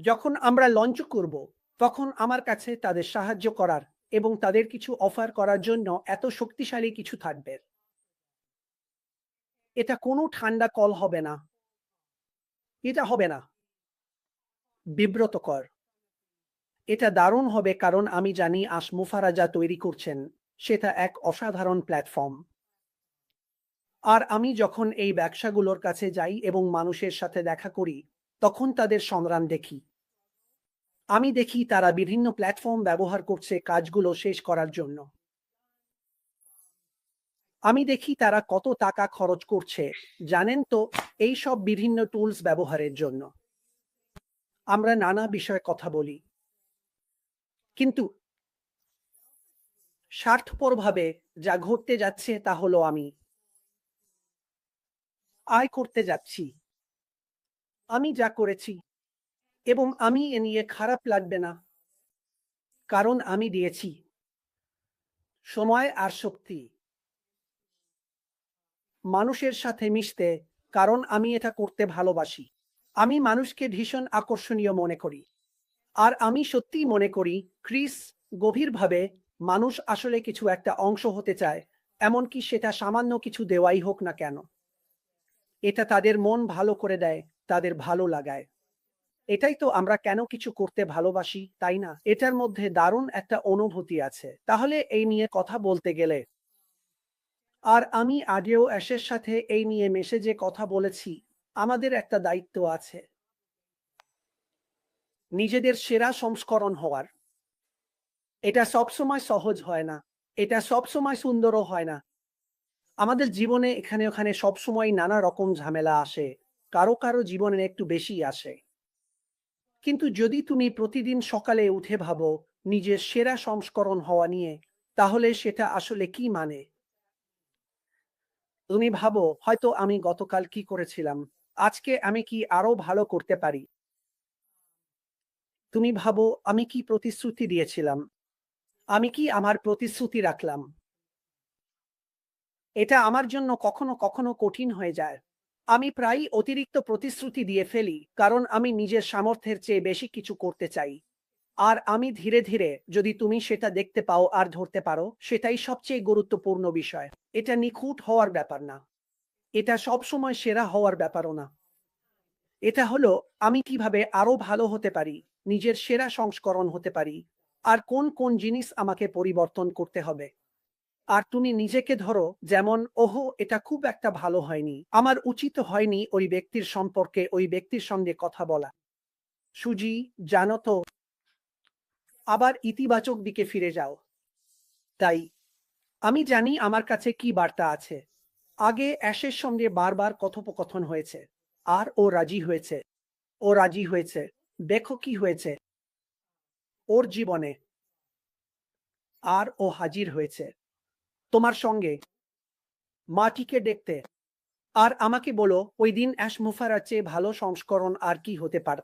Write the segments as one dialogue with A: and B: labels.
A: যখন আমরা লঞ্চ করব, তখন আমার কাছে তাদের সাহায্য করার এবং তাদের কিছু অফার করার জন্য এত শক্তিশালী কিছু থাকবে। এটা কোনো ঠান্ডা কল হবে না। এটা হবে না। বিব্রতকর। এটা দারুণ হবে কারণ আমি জানি আসমুফারা যা তৈরি করছেন, সেটা এক অসাধারণ প্ল্যাটফর্ম আর আমি যখন এই ব্যবসাগুলোর কাছে যাই এবং মানুষের সাথে দেখা করি, তখন তাদের সংগ্রাম দেখি। আমি দেখি তারা বিভিন্ন প্ল্যাটফর্ম ব্যবহার করছে কাজগুলো শেষ করার জন্য। আমি দেখি তারা কত টাকা খরচ করছে, জানেন তো, এই সব বিভিন্ন টুলস ব্যবহারের জন্য। আমরা নানা বিষয়ে কথা বলি। কিন্তু স্বার্থপরভাবে যা ঘটতে যাচ্ছে তা হলো আমি। আয় করতে যাচ্ছি। আমি যা করেছি এবং আমি এ নিয়ে খারাপ লাগবে না। কারণ আমি দিয়েছি। সময় আর শক্তি। মানুষের সাথে মিশতে, কারণ আমি এটা করতে ভালোবাসি। আমি মানুষকে ভীষণ আকর্ষণীয় মনে করি। আর আমি সত্যিই মনে করি, ক্রিস গভীরভাবে মানুষ আসলে কিছু একটা অংশ হতে চায়, এমনকি সেটা সামান্য কিছু দেওয়াই হোক না কেন। এটা তাদের মন ভালো করে দেয়, তাদের ভালো লাগায়। এটাই তো আমরা কেন কিছু করতে ভালোবাসি, তাই না? এটার মধ্যে দারুণ একটা অনুভূতি আছে। তাহলে এই নিয়ে কথা বলতে গেলে আর আমি আগেও অ্যাশের সাথে এই নিয়ে মেশে মেসেজে কথা বলেছি। আমাদের একটা দায়িত্ব আছে। নিজেদের সেরা সংস্করণ হওয়ার। এটা সবসময় সহজ হয় না। এটা সবসময় সুন্দরও হয় না। আমাদের জীবনে এখানে ওখানে সবসময় নানা রকম ঝামেলা আসে। কারও কারও জীবনে একটু বেশি আসে। কিন্তু যদি তুমি প্রতিদিন সকালে উঠে ভাবো নিজের সেরা সংস্করণ হওয়া নিয়ে, তাহলে সেটা আসলে কি মানে? তুমি ভাবো, হয়তো আমি গতকাল কি করেছিলাম? আজকে আমি কি আরও ভালো করতে পারি? তুমি ভাবো, আমি কি প্রতিশ্রুতি দিয়েছিলাম? আমি কি আমার প্রতিশ্রুতি রাখলাম? এটা আমার জন্য কখনো কখনো কঠিন হয়ে যায়। আমি প্রায়ই অতিরিক্ত প্রতিশ্রুতি দিয়ে ফেলি, কারণ আমি নিজের সামর্থ্যের চেয়ে বেশি কিছু করতে চাই। আর আমি ধীরে ধীরে যদি তুমি সেটা দেখতে পাও আর ধরতে পারো, সেটাই সবচেয়ে গুরুত্বপূর্ণ বিষয়। এটা নিখুঁত হওয়ার ব্যাপার না। এটা সবসময় সেরা হওয়ার ব্যাপারও না। এটা হলো, আমি কীভাবে আরও ভালো হতে পারি, নিজের সেরা সংস্করণ হতে পারি, আর কোন কোন জিনিস আমাকে পরিবর্তন করতে হবে। আর তুমি নিজেকে ধরো যেমন, ওহো, এটা খুব একটা ভালো হয়নি। আমার উচিত হয়নি ওই ব্যক্তির সম্পর্কে, ওই ব্যক্তির সঙ্গে কথা বলা। সুজি, জানো তো, আবার ইতিবাচক দিকে ফিরে যাও। তাই, আমি জানি আমার কাছে কি বার্তা আছে। আগে অ্যাশের সঙ্গে বারবার কথোপকথন হয়েছে। আর ও রাজি হয়েছে। ও রাজি হয়েছে। দেখো কি হয়েছে। ওর জীবনে। আর ও হাজির হয়েছে। তোমার সঙ্গে। মাটিকে দেখতে। আর আমাকে বলো, ওই দিন অ্যাশ মুফারার চেয়ে ভালো সংস্করণ আর কি হতে পার?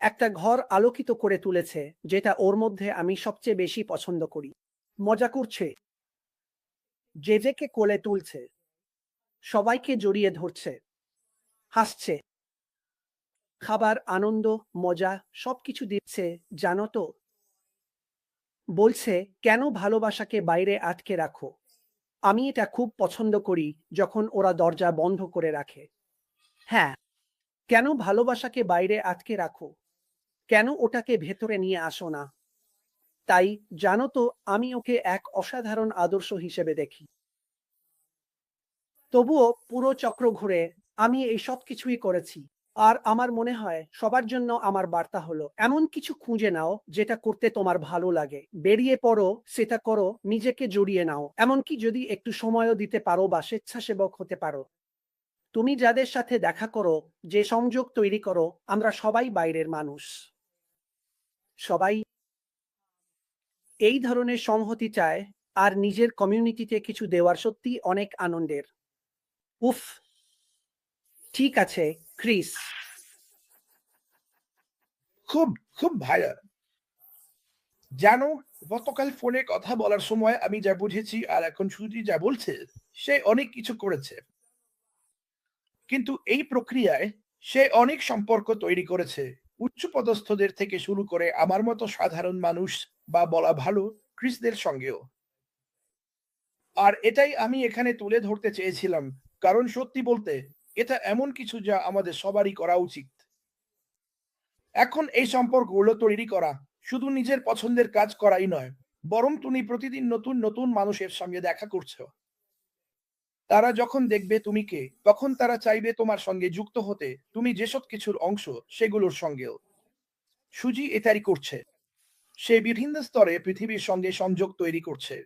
A: একটা ঘর আলোকিত করে তুলেছে, যেটা ওর মধ্যে আমি সবচেয়ে বেশি পছন্দ করি। মজা করছে। যে যেকে কোলে তুলছে। সবাইকে জড়িয়ে ধরছে। হাসছে। খাবার, আনন্দ, মজা সবকিছু দিচ্ছে, জানো তো? বলছে, কেন ভালোবাসাকে বাইরে আটকে রাখো? আমি এটা খুব পছন্দ করি যখন ওরা দরজা বন্ধ করে রাখে। হ্যাঁ কেন ভালোবাসাকে বাইরে আটকে রাখো? কেন ওটাকে ভেতরে নিয়ে আসো না? তাই জানো তো, আমি ওকে এক অসাধারণ আদর্শ হিসেবে দেখি। তবুও পুরো চক্র ঘুরে আমি এই সব কিছুই করেছি। আর আমার মনে হয় সবার জন্য আমার বার্তা হলো, এমন কিছু খুঁজে নাও যেটা করতে তোমার ভালো লাগে। বেরিয়ে পড়ো, সেটা করো, নিজেকে জড়িয়ে নাও। এমনকি যদি একটু সময়ও দিতে পারো বা স্বেচ্ছাসেবক হতে পারো। তুমি যাদের সাথে দেখা করো, যে সংযোগ তৈরি করো, আমরা সবাই বাইরের মানুষ। সবাই এই ধরনের সংহতি চায় আর নিজের কমিউনিটিতে কিছু দেওয়ার সত্যি অনেক আনন্দের। উফ! ঠিক আছে ক্রিস।
B: খুব খুব ভালো। জানো, গতকাল ফোনে কথা বলার সময় আমি যা বুঝেছি আর এখন সুজি যা বলছে, সে অনেক কিছু করেছে। কিন্তু এই প্রক্রিয়ায় সে অনেক সম্পর্ক তৈরি করেছে। উচ্চপদস্থদের থেকে শুরু করে আমার মতো সাধারণ মানুষ বা বলা ভালো ক্রিসদের সঙ্গেও। আর এটাই আমি এখানে তুলে ধরতে চেয়েছিলাম, কারণ সত্যি বলতে এটা এমন কিছু যা আমাদের সবারই করা উচিত। এখন এই সম্পর্কগুলো তৈরি করা শুধু নিজের পছন্দের কাজ করাই নয়, বরং তুমি প্রতিদিন নতুন নতুন মানুষের সঙ্গে দেখা করছ। তারা যখন দেখবে তুমি কে, তখন তারা চাইবে তোমার সঙ্গে যুক্ত হতে, তুমি যেসব কিছুর অংশ, সেগুলোর সঙ্গেও। সুজি এটাই করছে। সে বিভিন্ন স্তরে পৃথিবীর সঙ্গে সংযোগ তৈরি করছে।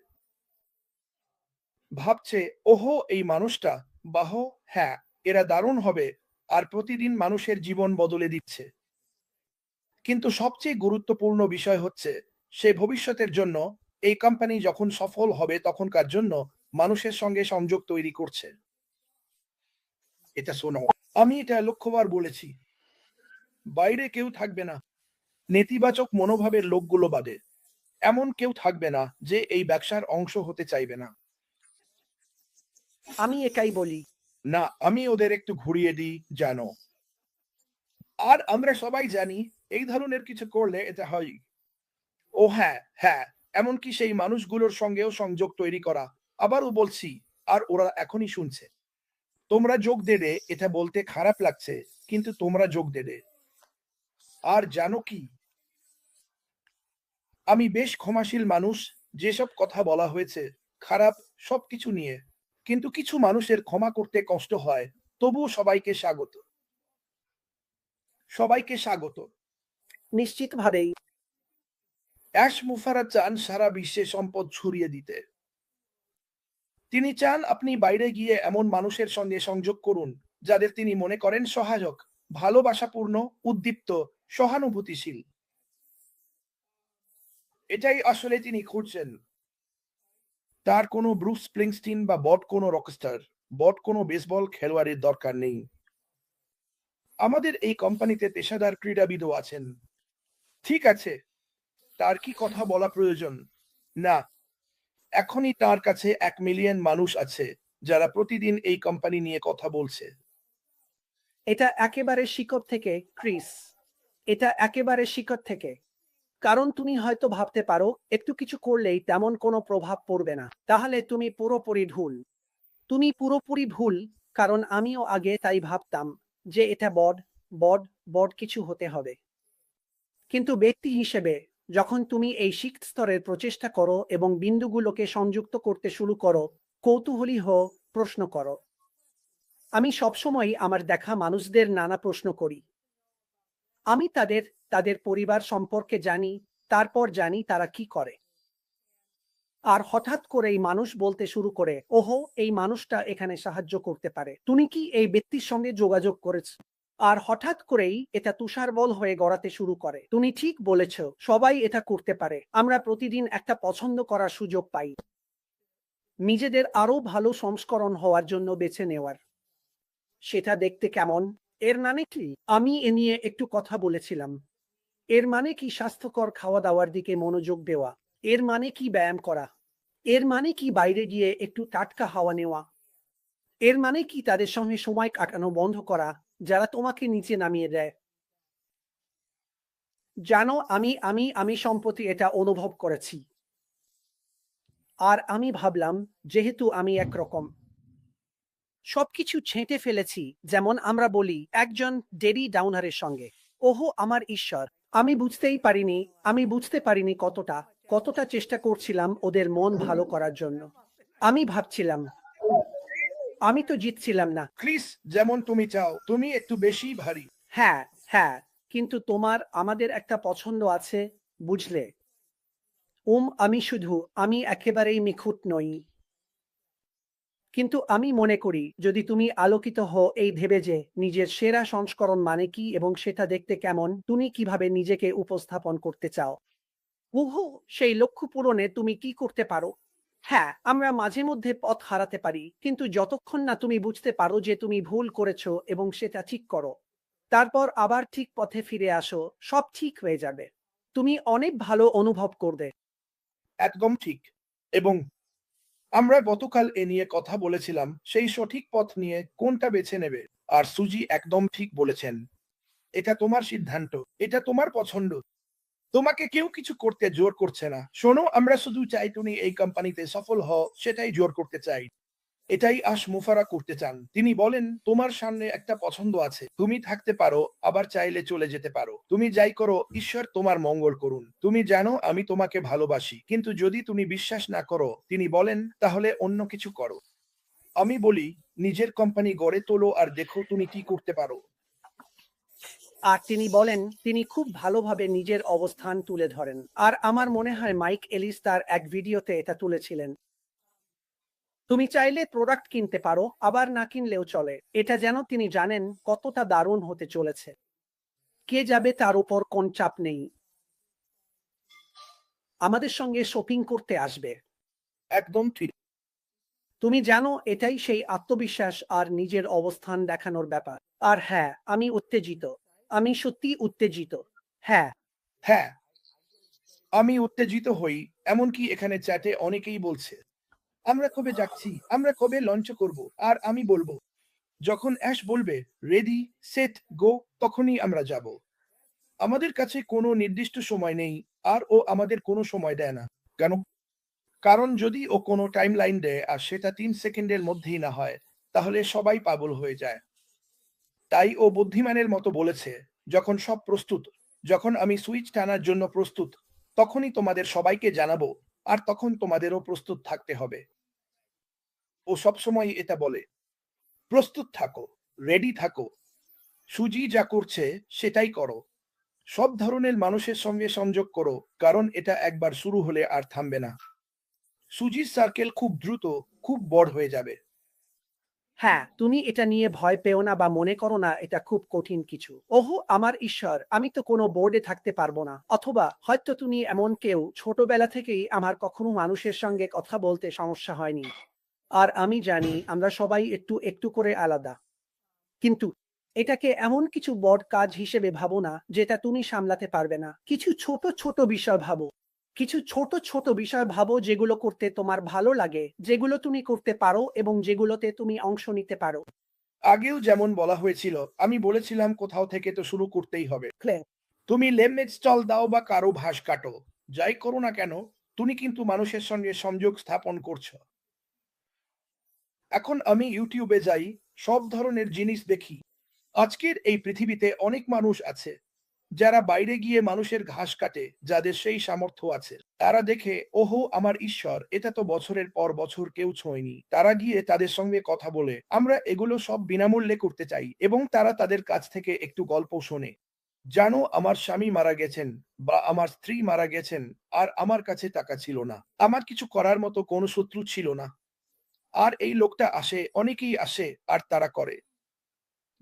B: ভাবছে, ওহো, এই মানুষটা, বাহ হ্যাঁ এরা দারুণ হবে আর প্রতিদিন মানুষের জীবন বদলে দিচ্ছে। কিন্তু সবচেয়ে গুরুত্বপূর্ণ বিষয় হচ্ছে, সে ভবিষ্যতের জন্য এই কোম্পানি যখন সফল হবে তখনকার জন্য মানুষের সঙ্গে সংযোগ তৈরি করছে। এটা শোনো, আমি এটা লক্ষ্যবার বলেছি, বাইরে কেউ থাকবে না, নেতিবাচক মনোভাবের লোকগুলো বাদে, এমন কেউ থাকবে না যে এই ব্যবসার অংশ হতে চাইবে না।
A: আমি একাই বলি
B: না, আমি ওদের একটু ঘুরিয়ে দিই জানো আর আমরা সবাই জানি এই ধরনের কিছু করলে এটা হয়। ও হ্যাঁ হ্যাঁ এমনকি সেই মানুষগুলোর সঙ্গেও সংযোগ তৈরি করা। আবারও বলছি, আর ওরা এখনই শুনছে। তোমরা যোগ দেবে এটা বলতে খারাপ লাগছে, কিন্তু তোমরা যোগ দেবে আর জানো কি? আমি বেশ ক্ষমাশীল মানুষ, যেসব কথা বলা হয়েছে, খারাপ সবকিছু নিয়ে। কিন্তু কিছু মানুষের ক্ষমা করতে কষ্ট হয় তবুও সবাইকে স্বাগত। সবাইকে স্বাগত।
A: নিশ্চিতভাবেই।
B: অ্যাশ মুফারা চান সারা বিশ্বে সম্পদ ছড়িয়ে দিতে। তিনি চান আপনি বাইরে গিয়ে এমন মানুষের সঙ্গে সংযোগ করুন যাদের তিনি মনে করেন সহায়ক ভালোবাসাপূর্ণ উদ্দীপ্ত সহানুভূতিশীল। এটাই আসলে তিনি খুঁজছেন। তার কোনো ব্রুস স্প্রিংস্টিন বা বট কোনো রকস্টার, বট কোনো বেসবল খেলোয়াড়ের দরকার নেই। আমাদের এই কোম্পানিতে পেশাদার ক্রীড়াবিদও আছেন। ঠিক আছে, তার কি কথা বলা প্রয়োজন? না, এখনই তার কাছে এক মিলিয়ন মানুষ আছে, যারা প্রতিদিন এই কোম্পানি নিয়ে কথা বলছে।
A: এটা একেবারে শিকড় থেকে, ক্রিস। এটা একেবারে শিকড় থেকে। কারণ তুমি হয়তো ভাবতে পারো, একটু কিছু করলেই তেমন কোনো প্রভাব পড়বে না। তাহলে তুমি পুরোপুরি ভুল। তুমি পুরোপুরি ভুল, কারণ আমিও আগে তাই ভাবতাম যে এটা বড বড বড কিছু হতে হবে। কিন্তু ব্যক্তি হিসেবে যখন তুমি এই শিখ স্তরের প্রচেষ্টা করো এবং বিন্দুগুলোকে সংযুক্ত করতে শুরু করো, কৌতূহলী হও, প্রশ্ন করো। আমি সবসময় আমার দেখা মানুষদের নানা প্রশ্ন করি। আমি তাদের তাদের পরিবার সম্পর্কে জানি, তারপর জানি তারা কি করে। আর হঠাৎ করেই মানুষ বলতে শুরু করে, ওহো, এই মানুষটা এখানে সাহায্য করতে পারে। তুমি কি এই ব্যক্তির সঙ্গে যোগাযোগ করেছ? আর হঠাৎ করেই এটা তুষারবল হয়ে গড়াতে শুরু করে। তুমি ঠিক বলেছ, সবাই এটা করতে পারে। আমরা প্রতিদিন একটা পছন্দ করার সুযোগ পাই। নিজেদের আরও ভালো সংস্করণ হওয়ার জন্য বেছে নেওয়ার। সেটা দেখতে কেমন? এর মানে কি? আমি এ নিয়ে একটু কথা বলেছিলাম। এর মানে কি স্বাস্থ্যকর খাওয়া দাওয়ার দিকে মনোযোগ দেওয়া? এর মানে কি ব্যায়াম করা? এর মানে কি বাইরে গিয়ে একটু টাটকা হাওয়া নেওয়া? এর মানে কি তাদের সঙ্গে সময় কাটানো বন্ধ করা, যারা তোমাকে নিচে নামিয়ে দেয়? জানো, আমি আমি আমি সম্প্রতি এটা অনুভব করেছি। আর আমি ভাবলাম, যেহেতু আমি একরকম। সবকিছু ছেঁটে ফেলেছি যেমন আমরা বলি একজন ডেরি ডাউনারের সঙ্গে। ওহো আমার ঈশ্বর আমি বুঝতেই পারিনি আমি বুঝতে পারিনি কতটা কতটা চেষ্টা করছিলাম ওদের মন ভালো করার জন্য। আমি ভাবছিলাম আমি তো জিতছিলাম না।
B: ক্রিস যেমন তুমি চাও তুমি একটু বেশি ভারী।
A: হ্যাঁ হ্যাঁ কিন্তু তোমার আমাদের একটা পছন্দ আছে বুঝলে? উম আমি শুধু আমি একেবারেই নিখুঁত নই। কিন্তু আমি মনে করি, যদি তুমি আলোকিত হও এই ভেবে যে নিজের সেরা সংস্করণ মানে কি এবং সেটা দেখতে কেমন, তুমি কীভাবে নিজেকে উপস্থাপন করতে চাও? উহু, সেই লক্ষ্য পূরণে তুমি কি করতে পারো? হ্যাঁ আমরা মাঝে মধ্যে পথ হারাতে পারি, কিন্তু যতক্ষণ না তুমি বুঝতে পারো যে তুমি ভুল করেছ এবং সেটা ঠিক করো, তারপর আবার ঠিক পথে ফিরে আসো, সব ঠিক হয়ে যাবে। তুমি অনেক ভালো অনুভব করবে।
B: একদম ঠিক। এবং আমরা গতকাল এ নিয়ে কথা বলেছিলাম, সেই সঠিক পথ নিয়ে কোনটা বেছে নেবে? আর সুজি একদম ঠিক বলেছেন। এটা তোমার সিদ্ধান্ত, এটা তোমার পছন্দ। তোমাকে কেউ কিছু করতে জোর করছে না। শোনো, আমরা শুধু চাই তুমি এই কোম্পানিতে সফল হও, সেটাই জোর করতে চাই। এটাই আশ মুফারা করতে চান। তিনি বলেন, তোমার সামনে একটা পছন্দ আছে। তুমি থাকতে পারো, আবার চাইলে চলে যেতে পারো। তুমি যাই করো, ঈশ্বর তোমার মঙ্গল করুন। তুমি জানো, আমি তোমাকে ভালোবাসি। কিন্তু যদি তুমি বিশ্বাস না করো, তিনি বলেন, তাহলে অন্য কিছু করো। আমি বলি, নিজের কোম্পানি গড়ে তোলো আর দেখো তুমি কি করতে পারো।
A: আর তিনি বলেন, তিনি খুব ভালোভাবে নিজের অবস্থান তুলে ধরেন। আর আমার মনে হয়, মাইক এলিস তার এক ভিডিওতে এটা তুলেছিলেন। তুমি চাইলে প্রোডাক্ট কিনতে পারো আবার না কিনলেও চলে। এটা যেন তিনি জানেন কতটা দারুণ হতে চলেছে। কে যাবে তার উপর কোন চাপ নেই। আমাদের সঙ্গে শপিং করতে আসবে।
B: একদম ঠিক।
A: তুমি জানো এটাই সেই আত্মবিশ্বাস আর নিজের অবস্থান দেখানোর ব্যাপার। আর হ্যাঁ আমি উত্তেজিত। আমি সত্যি উত্তেজিত। হ্যাঁ।
B: হ্যাঁ। আমি উত্তেজিত হই এমনকি এখানে চ্যাটে অনেকেই বলছে। আমরা কবে যাচ্ছি? আমরা কবে লঞ্চ করব? আর আমি বলব, যখন অ্যাশ বলবে রেডি সেট গো তখনই আমরা যাব। আমাদের কাছে কোনো নির্দিষ্ট সময় নেই, আর ও আমাদের কোনো সময় দেয় না। কেন? কারণ যদি ও কোনো টাইম লাইন দেয় আর সেটা তিন সেকেন্ডের মধ্যেই না হয়, তাহলে সবাই পাগল হয়ে যায়। তাই ও বুদ্ধিমানের মতো বলেছে, যখন সব প্রস্তুত, যখন আমি সুইচ টানার জন্য প্রস্তুত, তখনই তোমাদের সবাইকে জানাব আর তখন তোমাদেরও প্রস্তুত থাকতে হবে। ও সবসময় এটা বলে, প্রস্তুত থাকো রেডি থাকো। সুজি যা করছে সেটাই করো। সব ধরনের মানুষের সঙ্গে সংযোগ করো, কারণ এটা একবার শুরু হলে আর থামবে না। সুজির সার্কেল খুব দ্রুত, খুব বড় হয়ে যাবে।
A: হ্যাঁ তুমি এটা নিয়ে ভয় পেও না বা মনে করো না, এটা খুব কঠিন কিছু। ওহো, আমার ঈশ্বর, আমি তো কোনো বোর্ডে থাকতে পারব না। অথবা হয়তো তুমি এমন কেউ, ছোটবেলা থেকেই আমার কখনো মানুষের সঙ্গে কথা বলতে সমস্যা হয়নি। আর আমি জানি আমরা সবাই একটু একটু করে আলাদা। কিন্তু এটাকে এমন কিছু বড় কাজ হিসেবে ভাবো না, যেটা তুমি সামলাতে পারবে না। কিছু ছোট ছোট বিষয় ভাবো। কিছু ছোট ছোট বিষয় ভাবো যেগুলো করতে তোমার ভালো লাগে যেগুলো তুমি করতে পারো এবং যেগুলোতে তুমি অংশ নিতে পারো।
B: আগেও যেমন বলা হয়েছিল আমি বলেছিলাম কোথাও থেকে তো শুরু করতেই হবে। তুমি লেমেজ স্টল দাও বা কারও ভাস কাটো যাই করো না কেন তুমি কিন্তু মানুষের সঙ্গে সংযোগ স্থাপন করছ। এখন আমি ইউটিউবে যাই সব ধরনের জিনিস দেখি। আজকের এই পৃথিবীতে অনেক মানুষ আছে যারা বাইরে গিয়ে মানুষের ঘাস কাটে, যাদের সেই সামর্থ্য আছে, তারা দেখে, ওহো, আমার ঈশ্বর, এটা তো বছরের পর বছর কেউ ছোঁয়নি। তারা গিয়ে তাদের সঙ্গে কথা বলে, আমরা এগুলো সব বিনামূল্যে করতে চাই এবং তারা তাদের কাছ থেকে একটু গল্প শোনে। জানো, আমার স্বামী মারা গেছেন বা আমার স্ত্রী মারা গেছেন, আর আমার কাছে টাকা ছিল না। আমার কিছু করার মতো কোনো শত্রু ছিল না। আর এই লোকটা আসে, অনেকেই আসে, আর তারা করে।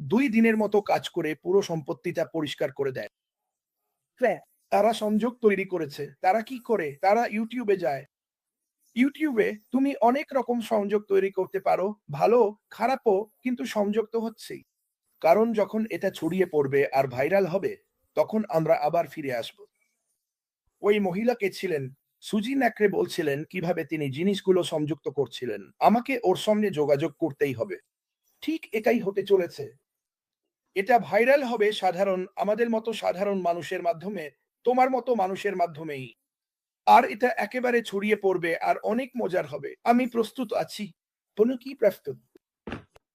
B: দুই দিনের মতো কাজ করে পুরো সম্পত্তিটা পরিষ্কার করে দেয়। তারা সংযোগ তৈরি করেছে। তারা কি করে? তারা ইউটিউবে যায়। ইউটিউবে তুমি অনেক রকম সংযোগ তৈরি করতে পারো, ভালো, খারাপও, কিন্তু সংযোগ তো হচ্ছেই। কারণ যখন এটা ছড়িয়ে পড়বে আর ভাইরাল হবে, তখন আমরা আবার ফিরে আসব। ওই মহিলাকে ছিলেন? সুজি ন্যাকড়ে বলছিলেন কীভাবে তিনি জিনিসগুলো সংযুক্ত করছিলেন। আমাকে ওর সঙ্গে যোগাযোগ করতেই হবে। ঠিক এটাই হতে চলেছে। এটা ভাইরাল হবে সাধারণ, আমাদের মতো সাধারণ মানুষের মাধ্যমে, তোমার মতো মানুষের মাধ্যমেই। আর এটা একেবারে ছড়িয়ে পড়বে আর অনেক মজার হবে। আমি প্রস্তুত আছি। কোনো কি প্রস্তুত?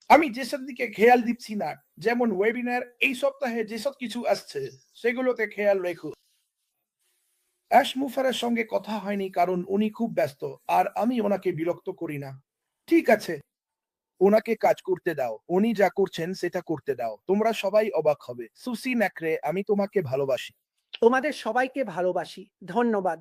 B: আমি যেসব দিকে খেয়াল দিচ্ছি না, যেমন ওয়েবিনার এই সপ্তাহে যেসব কিছু আসছে, সেগুলোতে খেয়াল রেখো। অ্যাশ মুফারের সঙ্গে কথা হয়নি কারণ উনি খুব ব্যস্ত, আর আমি ওনাকে বিরক্ত করি না। ঠিক আছে। ওনাকে কাজ করতে দাও, উনি যা করছেন সেটা করতে দাও। তোমরা সবাই অবাক হবে। সুসি ন্যাকড়ে, আমি তোমাকে ভালোবাসি।
A: তোমাদের সবাইকে ভালোবাসি। ধন্যবাদ।